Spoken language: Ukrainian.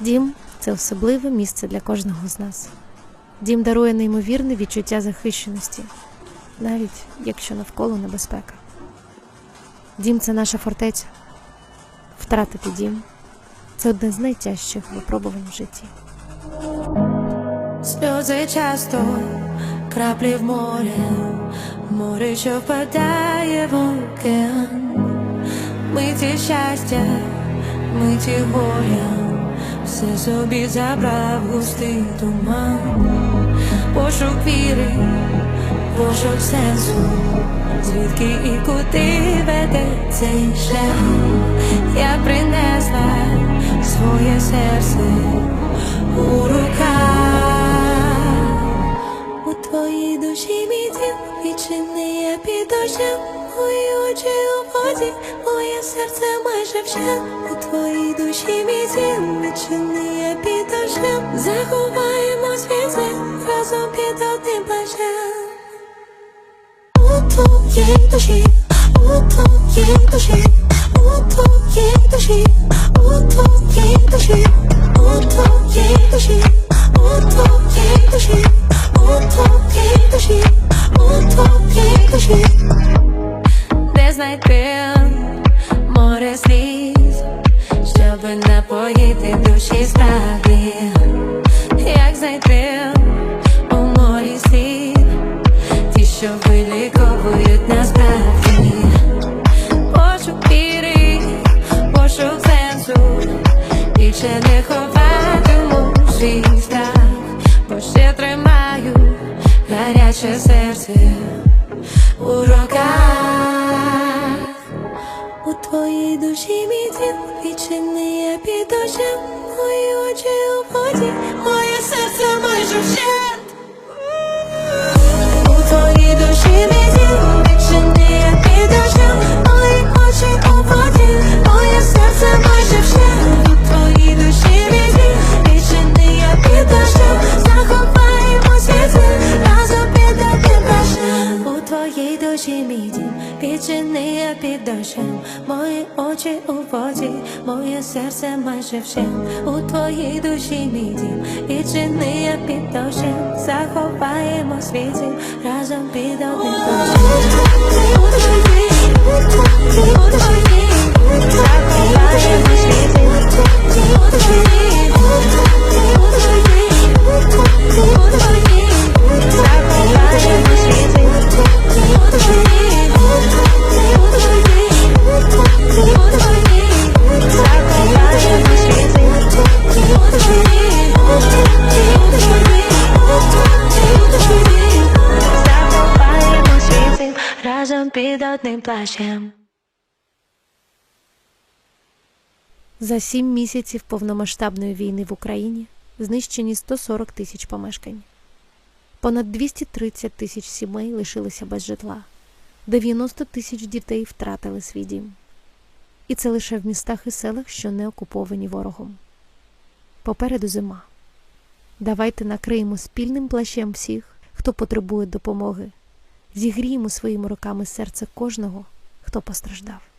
Дім це особливе місце для кожного з нас. Дім дарує неймовірне відчуття захищеності, навіть якщо навколо небезпека. Дім це наша фортеця. Втратити дім це одне з найтяжчих випробувань в житті. Сльози часто краплі в морі, море, що впадає в океан, миті щастя, миті горя, все собі забрав густий туман, пошук віри, пошук сенсу, звідки і куди веде цей шлях, я принесла своє серце Мої очі у воді, моє серце майже вже У твоїй душі. Мій дім відчини я під дощем. Заховаємо світи разом під одним плащем. У твоїй душі, у твоїй душі, у твоїй душі, у твоїй душі, у твоїй душі, свій страх, бо ще тримаю гаряче серце у руках. У твоїй душі мій дім відчини я під дощем Мої очі у воді, моє серце майже вщент відчини під дощем. Мої очі у воді, моє серце майже вщем У твоїй душі мій дім. Відчини під дощем. Заховаємо світі разом під одним дощем разом одним За сім місяців повномасштабної війни в Україні знищені 140 тисяч помешкань. Понад 230 тисяч сімей лишилися без житла, 90 тисяч дітей втратили свій дім. І це лише в містах і селах, що не окуповані ворогом. Попереду зима. Давайте накриємо спільним плащем всіх, хто потребує допомоги, зігріємо своїми руками серце кожного, хто постраждав.